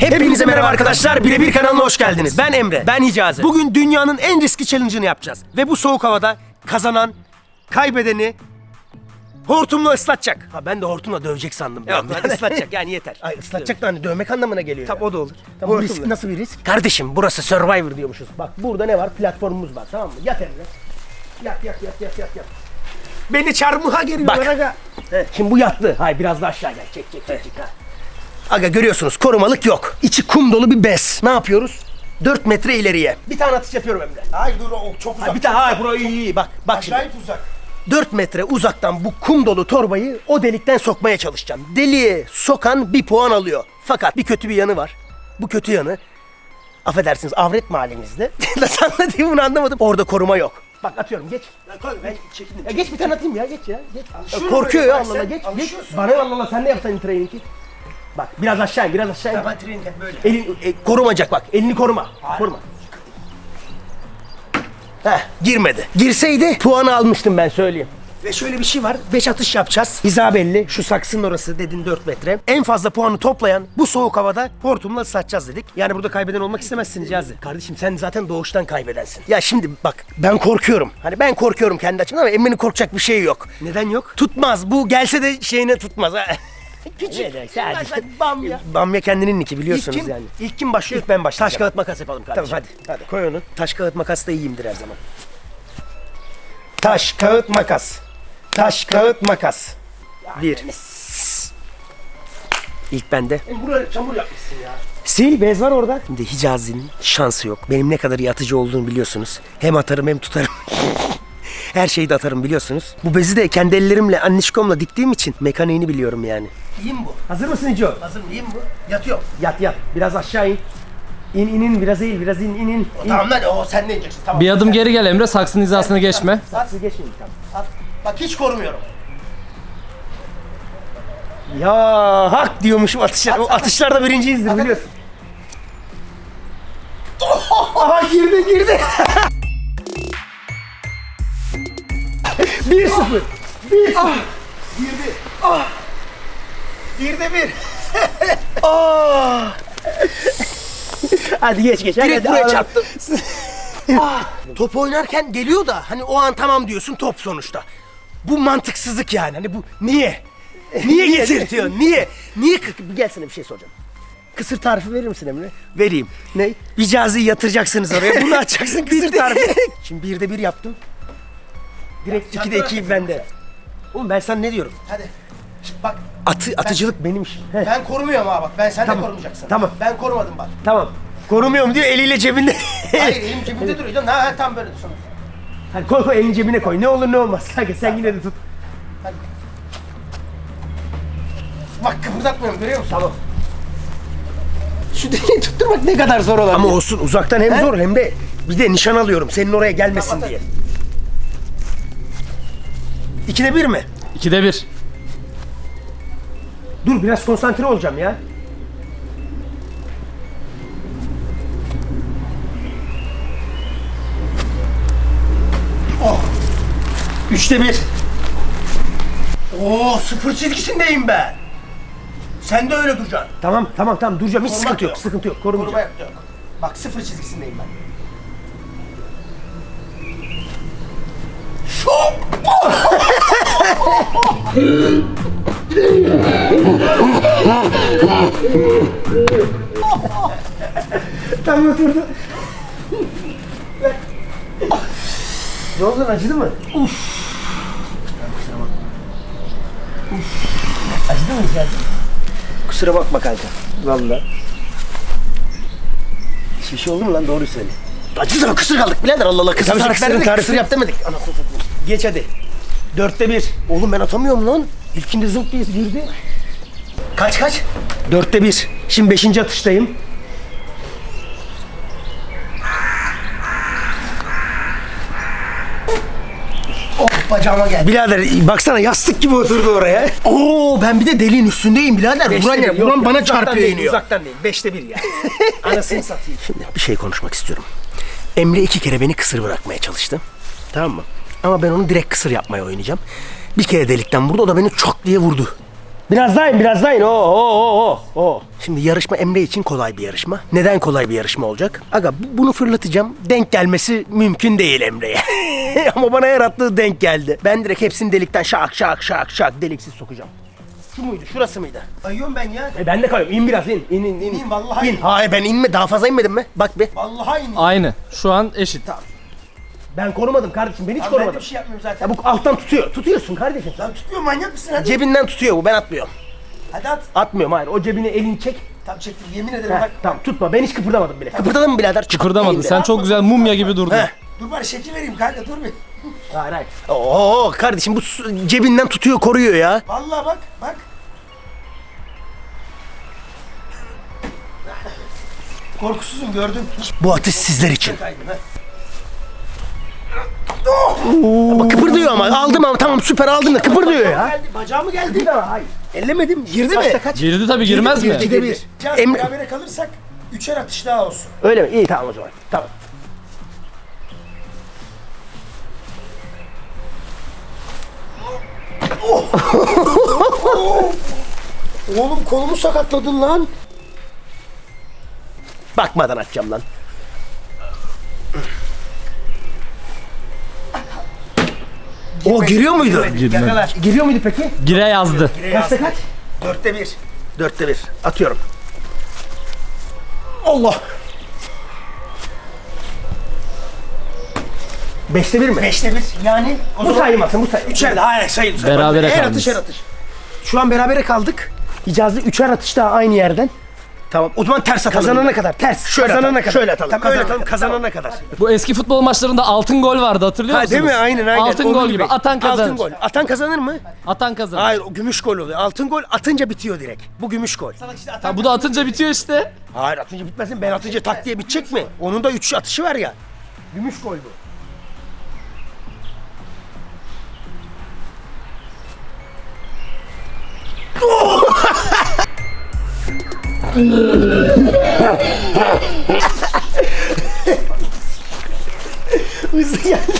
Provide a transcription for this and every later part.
Hepinize merhaba arkadaşlar. Birebir kanalına hoş geldiniz. Ben Emre. Ben Hicazi. Bugün dünyanın en riskli challenge'ını yapacağız. Ve bu soğuk havada kazanan, kaybedeni hortumla ıslatacak. Ha ben de hortumla dövecek sandım. Yok lan ıslatacak yani yeter. Ay ıslatacak da hani dövmek anlamına geliyor. Tabii o da olur. bu risk nasıl bir risk? Kardeşim burası Survivor diyormuşuz. Bak burada ne var? Platformumuz var tamam mı? Yat Emre. Yat yat yat yat yat yat. Beni çarmıha geriyorlar aga. Şimdi bu yattı. Hayır biraz daha aşağı gel. Çek çek çek. çek. Ha. Aga görüyorsunuz korumalık yok. İçi kum dolu bir bez. Ne yapıyoruz? 4 metre ileriye. Bir tane atış yapıyorum Emre. Hayır dur o çok uzak. Ha, bir tane hayır burayı iyi, iyi. Bak bak şimdi. Acayip uzak. 4 metre uzaktan bu kum dolu torbayı o delikten sokmaya çalışacağım. Deliğe sokan bir puan alıyor. Fakat bir kötü bir yanı var. Bu kötü yanı affedersiniz avret mahallemizde. Nasıl anlatayım bunu anlamadım. Orada koruma yok. Bak atıyorum geç. Ben çekindim. Ya geç bir tane atayım ya geç ya. Geç. Ya korkuyor ya Allah Allah geç. geç. Bana Allah Allah sen ne yapsan training'i. Bak biraz aşağı in biraz aşağı in. Trening hep böyle. Elin e, korumacak bak. Elini koruma. Koruma. Heh, girmedi. Girseydi puanı almıştım ben söyleyeyim. Ve şöyle bir şey var. 5 atış yapacağız. Hiza belli. Şu saksının orası dedin 4 metre. En fazla puanı toplayan bu soğuk havada hortumla ıslatacağız dedik. Yani burada kaybeden olmak istemezsin Cazi. Kardeşim sen zaten doğuştan kaybedensin. Ya şimdi bak ben korkuyorum. Hani ben korkuyorum kendi açımdan ama Emre'nin korkacak bir şey yok. Neden yok? Tutmaz. Bu gelse de şeyine tutmaz. Küçük. Bamya. Bamya kendinin niki biliyorsunuz İlk kim? yani. İlk kim başlıyor? İlk ben başlayacağım. Taş kağıt makas yapalım kardeşim. Tamam hadi. Hadi koy onu. Taş kağıt makas da iyiyimdir her zaman. Taş kağıt makas. Taş kağıt makas. Bir. İlk bende. Buraya çamur yapmışsın ya. Sil bez var orada. Şimdi Hicazi'nin şansı yok. Benim ne kadar iyi atıcı olduğunu biliyorsunuz. Hem atarım hem tutarım. Her şeyi de atarım biliyorsunuz. Bu bezi de kendi ellerimle annişkomla diktiğim için mekaniğini biliyorum yani. İyi mi bu? Hazır mısın Hico? Hazır mı? İyi mi bu? Yatıyor. Yat yat. Biraz aşağı in. İn inin biraz eğil biraz in in in. in. Tamam lan o sen ne ineceksin? Tamam. Bir adım geri gel Emre saksının hizasına geçme. Saksı geçmeyin tamam. At. Bak hiç korumuyorum. Ya hak diyormuşum atışlar. O atışlarda birinciyizdir biliyorsun. Aha girdi girdi. 1-0. 1-0. Girdi. Ah. Girdi bir. Ah. Hadi geç geç. Direkt hadi, buraya çarptım. Ah. Top oynarken geliyor da hani o an tamam diyorsun top sonuçta. Bu mantıksızlık yani. Hani bu niye? Niye getirtiyor? Niye? Niye kı- gelsene bir şey soracağım. Kısır tarifi verir misin Emre? Vereyim. Ne? Bir caziyi yatıracaksınız oraya. Bunu açacaksın kısır tarifi. Şimdi birde bir yaptım. Direkt ikide iki bende. Oğlum ben sana ne diyorum? Hadi. Şimdi bak Atı, atıcılık benim işim. Heh, ben korumuyorum ha bak. Ben sen Tamam. de korumayacaksın. Tamam. Ben korumadım bak. tamam. Korumuyorum diyor eliyle cebinde. Hayır elim cebimde duruyor. canım. Ha, ha tam böyle dursun. Hadi koy koy elini cebine koy. Ne olur ne olmaz. Hadi sen yine de tut. Bak kıpırdatmıyorum görüyor musun? Tamam. Şu deliği tutturmak ne kadar zor olan. Ama olsun uzaktan hem zor hem de bir de nişan alıyorum senin oraya gelmesin Tamam, diye. İkide bir mi? İkide bir. Dur biraz konsantre olacağım ya. Oh. Üçte bir. Oo sıfır çizgisindeyim ben. Sen de öyle duracaksın. Tamam tamam tamam duracağım hiç Korumak sıkıntı yok. yok. sıkıntı yok Koruma korumayacağım. yok. yok. Bak sıfır çizgisindeyim ben. Tam oturdu. ne oldu acıdı mı? Uf. Acıdı mı içeride? Kusura bakma kanka. Vallahi. Hiçbir şey oldu mu lan doğruyu söyle. Acıdı mı kısır kaldık birader Allah Allah kısır Tabii tarif kısırın verdik, tarifi. kısır yap demedik. Anasını satayım. Geç hadi. Dörtte bir. Oğlum ben atamıyorum lan. İlkinde zınk diye girdi. Kaç kaç? Dörtte bir. Şimdi beşinci atıştayım. Oh bacağıma geldi. Birader baksana yastık gibi oturdu oraya. Oo ben bir de deliğin üstündeyim birader. Beşte Buran, bir, yok buran ya, bana uzaktan çarpıyor değil, iniyor. Uzaktan değil. Beşte bir ya. Anasını satayım. Şimdi bir şey konuşmak istiyorum. Emre iki kere beni kısır bırakmaya çalıştı. Tamam mı? Ama ben onu direkt kısır yapmaya oynayacağım. Bir kere delikten vurdu o da beni çok diye vurdu. Biraz daha in, biraz daha in. Oo, oo, oo, oo. Şimdi yarışma Emre için kolay bir yarışma. Neden kolay bir yarışma olacak? Aga bu- bunu fırlatacağım. Denk gelmesi mümkün değil Emre'ye. Ama bana yarattığı denk geldi. Ben direkt hepsini delikten şak şak şak şak deliksiz sokacağım. Şu muydu? Şurası mıydı? Ayıyorum ben ya. E ben de kalıyorum. İn biraz in. İn in in. İneyim, vallahi İn. in. Hayır ben inme. Daha fazla inmedim mi? Bak bir. Vallahi in. Aynı. Şu an eşit. Ben korumadım kardeşim. Ben hiç Abi ben korumadım. de bir şey yapmıyorum zaten. Ya bu alttan tutuyor. Tutuyorsun kardeşim. Lan tutmuyor manyak mısın hadi. Cebinden tutuyor bu. Ben atmıyorum. Hadi at. Atmıyorum hayır. O cebini elini çek. Tam çektim yemin ederim Heh, bak. tamam tutma. Ben hiç kıpırdamadım bile. Kıpırdadın mı birader? Kıpırdamadın. Çat Sen çok güzel mumya gibi durdun. Heh. Dur bari şekil vereyim kanka dur bir. Hayır hayır. Oo kardeşim bu su- cebinden tutuyor koruyor ya. Vallahi bak bak. Korkusuzum gördün. Bu atış sizler için. Kaydım ha. Bak kıpırdıyor ama aldım ama tamam süper aldım da kıpırdıyor ya. Geldi bacağımı geldi. Bir daha hayır. Ellemedim. Girdi mi? kaç? Girdi tabii girmez mi? girdi. bir. Can Emre- berabere kalırsak üçer atış daha olsun. Öyle mi? İyi tamam o zaman. Tamam. Oğlum kolumu sakatladın lan. Bakmadan atacağım lan. O giriyor muydu? Girmedi. Yakalar. Giriyor muydu peki? Gire yazdı. Kaçta kaç? Dörtte bir. Dörtte bir. Atıyorum. Allah. Beşte bir mi? Beşte bir. Yani o Bu zaman sayılmasın bu sayılmasın. üçer daha hayır sayın. Berabere Her kalmış. atış her atış. Şu an berabere kaldık. Hicazlı üçer atış daha aynı yerden. Tamam o zaman ters atalım. Kazanana kadar ters. Şöyle kazanana atalım. kadar. Şöyle atalım. Tamam, öyle Kazanana atalım. kadar. Kazanana kadar. Bu eski futbol maçlarında altın gol vardı hatırlıyor Ha, musunuz? değil mi? Aynen aynen. Altın Onun gol gibi. Atan kazanır. Altın gol. Atan kazanır mı? Atan kazanır. Hayır o gümüş gol oluyor. Altın gol atınca bitiyor direkt. Bu gümüş gol. Ha, bu da atınca bitiyor işte. Hayır atınca bitmesin. Ben atınca tak diye bitecek mi? Onun da üç atışı var ya. Gümüş gol bu. Hızlı geldi.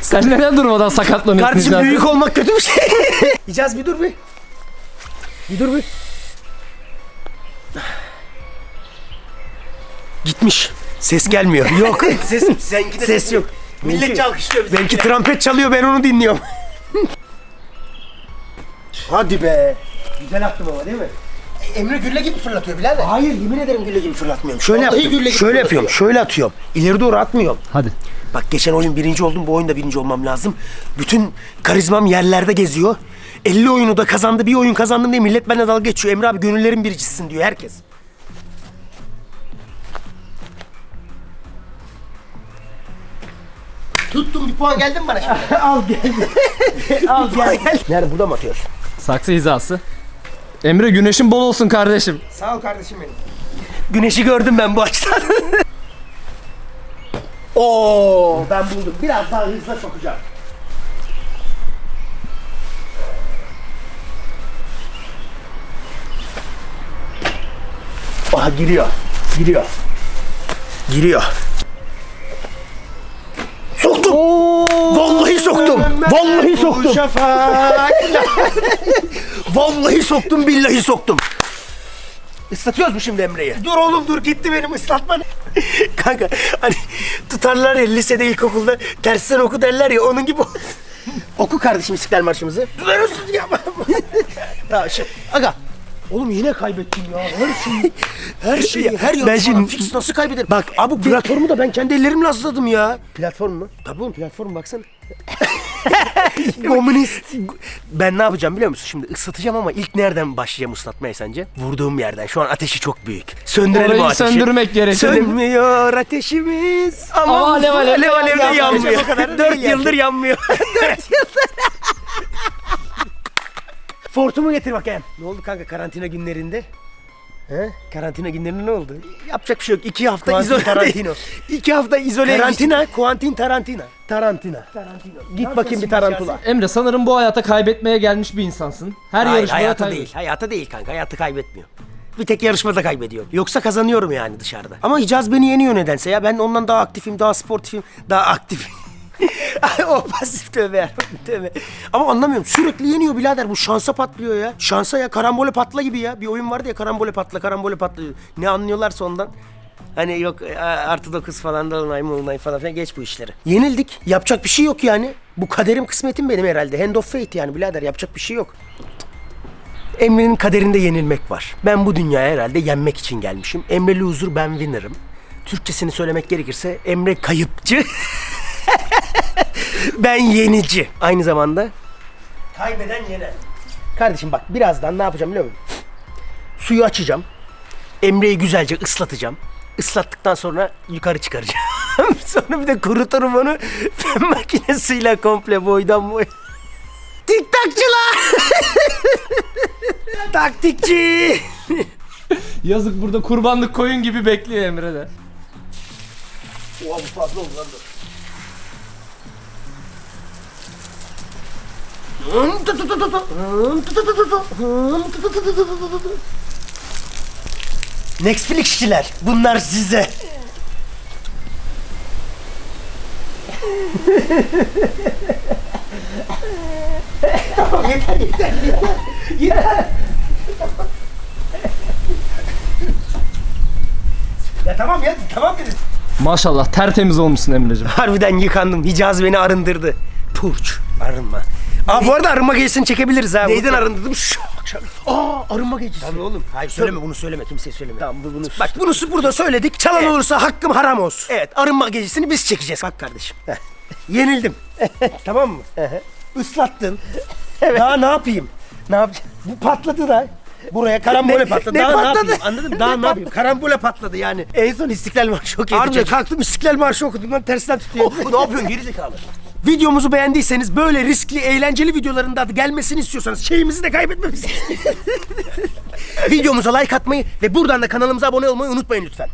Sen neden durmadan sakatlanıyorsun? Kardeşim Hicaz? büyük olmak kötü bir şey. Hicaz bir dur bir. Bir dur bir. Gitmiş. Ses gelmiyor. Yok. Ses, seninki de Ses yok. Milletçe alkışlıyor bizi. Belki trompet çalıyor ben onu dinliyorum. Hadi be. Güzel attım ama değil mi? Emre gülle gibi fırlatıyor birader. Hayır yemin ederim gülle gibi fırlatmıyorum. Şöyle Vallahi yaptım. gülle gibi Şöyle yapıyorum. Şöyle atıyorum. İleri doğru atmıyorum. Hadi. Bak geçen oyun birinci oldum. Bu oyunda birinci olmam lazım. Bütün karizmam yerlerde geziyor. 50 oyunu da kazandı. Bir oyun kazandım diye millet benimle dalga geçiyor. Emre abi gönüllerin biricisisin diyor herkes. Tuttum bir puan geldi mi bana şimdi? Al geldi. Al gel. Nerede burada mı atıyorsun? Saksı hizası. Emre güneşin bol olsun kardeşim. Sağ ol kardeşim benim. Güneşi gördüm ben bu açıdan. Oo, ben buldum. Biraz daha hızla sokacağım. Aha giriyor. Giriyor. Giriyor. Soktum. Vallahi soktum. Vallahi soktum. Vallahi soktum billahi soktum. Islatıyoruz mu şimdi Emre'yi? dur oğlum dur gitti benim ıslatma. Kanka hani tutarlar ya lisede ilkokulda tersten oku derler ya onun gibi. oku kardeşim İstiklal Marşımızı. Tutarıyorsun ya. Tamam şey. Aga. Oğlum yine kaybettim ya. Her şeyi, her şeyi, her Ben Ben şimdi- fix nasıl kaybederim? Bak abi bu platformu da ben kendi ellerimle hazırladım ya. Platform mu? Tabii oğlum platform baksana. Komünist. Ben ne yapacağım biliyor musun? Şimdi ıslatacağım ama ilk nereden başlayacağım ıslatmaya sence? Vurduğum yerden. Şu an ateşi çok büyük. Söndürelim Orayı o ateşi. söndürmek gerekiyor. Sönmüyor ateşimiz. Ama, Ama alev alev alev, alev de yanmıyor. Dört yıldır yanmıyor. Dört yıldır. Fortumu getir bakayım. Ne oldu kanka karantina günlerinde? He? Karantina günlerinde ne oldu? Yapacak bir şey yok. İki hafta Quentin izole. Tarantino. İki hafta izole. Karantina, Quentin Tarantino. Tarantino. Git bakayım bir tarantula. Emre sanırım bu hayata kaybetmeye gelmiş bir insansın. Her Hayır yarışmada hayata değil. Hayata değil kanka. Hayatı kaybetmiyor. Bir tek yarışmada kaybediyorum. Yoksa kazanıyorum yani dışarıda. Ama Hicaz beni yeniyor nedense ya. Ben ondan daha aktifim, daha sportifim, daha aktif. O pasif tövbe. Tövbe. Ama anlamıyorum. Sürekli yeniyor birader. Bu şansa patlıyor ya. Şansa ya. Karambole patla gibi ya. Bir oyun vardı ya karambole patla, karambole patla. Ne anlıyorlarsa ondan. Hani yok a- artı dokuz falan da olay molunay falan filan geç bu işleri. Yenildik. Yapacak bir şey yok yani. Bu kaderim kısmetim benim herhalde. Hand of fate yani birader yapacak bir şey yok. Emre'nin kaderinde yenilmek var. Ben bu dünyaya herhalde yenmek için gelmişim. Emre loser ben winner'ım. Türkçesini söylemek gerekirse Emre kayıpçı. ben yenici. Aynı zamanda kaybeden yener. Kardeşim bak birazdan ne yapacağım biliyor musun? Suyu açacağım. Emre'yi güzelce ıslatacağım. Islattıktan sonra yukarı çıkaracağım. sonra bir de kuruturum onu fön makinesiyle komple boydan boy. TikTokçular! Taktikçi! Yazık burada kurbanlık koyun gibi bekliyor Emre de. Oha bu fazla oldu lan dur. Netflix'çiler bunlar size. tamam yeter yeter yeter. Yeter. ya tamam ya tamam dedim. Maşallah tertemiz olmuşsun Emre'cim. Harbiden yıkandım. Hicaz beni arındırdı. Purç. Arınma. Aa bu arada arınma gecesini çekebiliriz ha. Neyden arındırdım? Şu akşam. Aa arınma gecesi. Tabii oğlum. Hayır söyleme bunu söyleme. Kimseye söyleme. Tamam bu bunu. Bak bunu burada söyledik. Çalan olursa hakkım haram olsun. Evet arınma gecesini biz çekeceğiz. Bak kardeşim. Yenildim. tamam mı? Islattın. Daha ne yapayım? Ne yapacağım? Bu patladı da. Buraya karambole patladı. ne Daha patladı? ne yapayım? Anladın mı? Daha ne yapayım? Karambole patladı yani. En son İstiklal Marşı okuyordum. Harbiden kalktım İstiklal Marşı okudum lan tersten tutuyor. ne yapıyorsun gerizekalı? Videomuzu beğendiyseniz böyle riskli, eğlenceli videoların da gelmesini istiyorsanız şeyimizi de kaybetmemizi Videomuza like atmayı ve buradan da kanalımıza abone olmayı unutmayın lütfen.